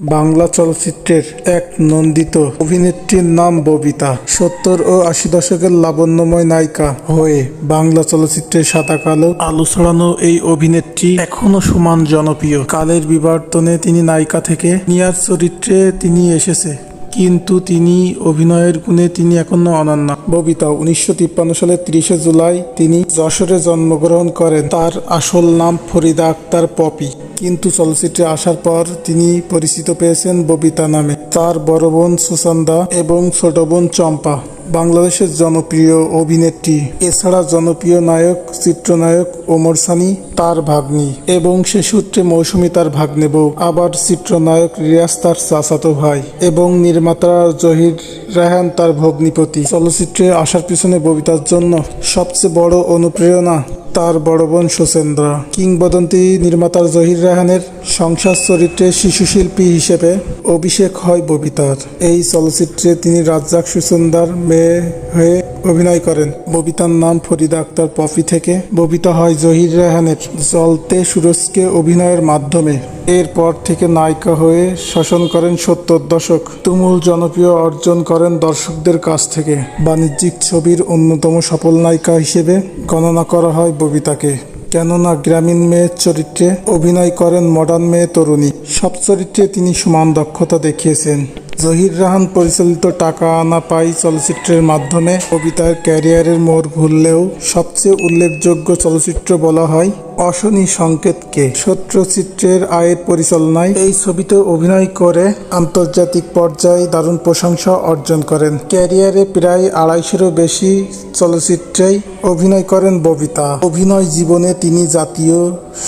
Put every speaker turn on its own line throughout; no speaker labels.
বাংলা চলচ্চিত্রের এক নন্দিত অভিনেত্রীর নাম ববিতা। সত্তর ও আশি দশকের লাবণ্যময় নায়িকা হয়ে বাংলা চলচ্চিত্রের সাদা কালো আলো ছড়ানো এই অভিনেত্রী এখনও সমান জনপ্রিয়। কালের বিবর্তনে তিনি নায়িকা থেকে নিয়ার চরিত্রে তিনি এসেছে। কিন্তু তিনি অভিনয়ের গুণে তিনি এখনও অনন্য। ববিতা উনিশশো তিপ্পান্ন সালের তিরিশে জুলাই তিনি যশোরে জন্মগ্রহণ করেন। তার আসল নাম ফরিদা আক্তার পপি। কিন্তু চলচ্চিত্রে আসার পর তিনি পরিচিত পেয়েছেন ববিতা নামে। তার বড় বোন সুসন্দা এবং ছোট বোন চম্পা। বাংলাদেশের জনপ্রিয় অভিনেত্রী, এছাড়া জনপ্রিয় নায়ক, চিত্রনায়ক ওমর সানি তার ভাগ্নি এবং সে সূত্রে মৌসুমী তার ভাগ্নে বউ। আবার চিত্রনায়ক রিয়াজ তার চাচাতো ভাই এবং নির্মাতা জহির রায়হান তার ভগ্নিপতি। চলচ্চিত্রে আসার পিছনে ববিতার জন্য সবচেয়ে বড় অনুপ্রেরণা তার বড় বোন সুচেন্দ্রা। কিংবদন্তি নির্মাতা জহির রাহানের সংসার চরিত্রে শিশু শিল্পী হিসেবে অভিষেক হয় ববিতার। এই চলচ্চিত্রে তিনি রাজ্জাক সুচন্দার মেয়ে হয়ে অভিনয় করেন। ববিতার নাম ফরিদা আক্তার পপি থেকে। ববিতা হয় জহির রাহানের চলতে সুরজকে অভিনয়ের মাধ্যমে। এরপর থেকে নায়িকা হয়ে শাসন করেন সত্তর দশক। তুমুল জনপ্রিয় অর্জন করেন দর্শকদের কাছ থেকে। বাণিজ্যিক ছবির অন্যতম সফল নায়িকা হিসেবে গণনা করা হয় ববিতাকে। কেননা গ্রামীণ মেয়ের চরিত্রে অভিনয় করেন মডার্ন মেয়ে তরুণী। সব চরিত্রে তিনি সমান দক্ষতা দেখিয়েছেন। জহির রাহান পরিচালিত টাকা আনা পাই চলচ্চিত্রের মাধ্যমে কবিতার ক্যারিয়ারের মোড় ঘুরলেও সবচেয়ে উল্লেখযোগ্য চলচ্চিত্র বলা হয় অশনি সংকেতকে সত্যচিত্রের আয়ের পরিচালনায় এই ছবিতে অভিনয় করে আন্তর্জাতিক পর্যায়ে দারুণ প্রশংসা অর্জন করেন। ক্যারিয়ারে প্রায় আড়াইশোরও বেশি চলচ্চিত্রেই অভিনয় করেন ববিতা। অভিনয় জীবনে তিনি জাতীয়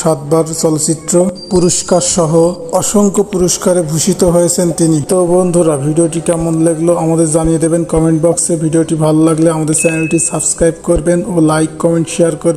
সাতবার চলচ্চিত্র পুরস্কার সহ অসংখ্য পুরস্কারে ভূষিত হয়েছেন তিনি। তো বন্ধুরা, ভিডিওটি কেমন লাগল আমাদের জানিয়ে দেবেন কমেন্ট বক্সে। ভিডিওটি ভালো লাগলে আমাদের চ্যানেলটি সাবস্ক্রাইব করবেন ও লাইক, কমেন্ট, শেয়ার করবেন।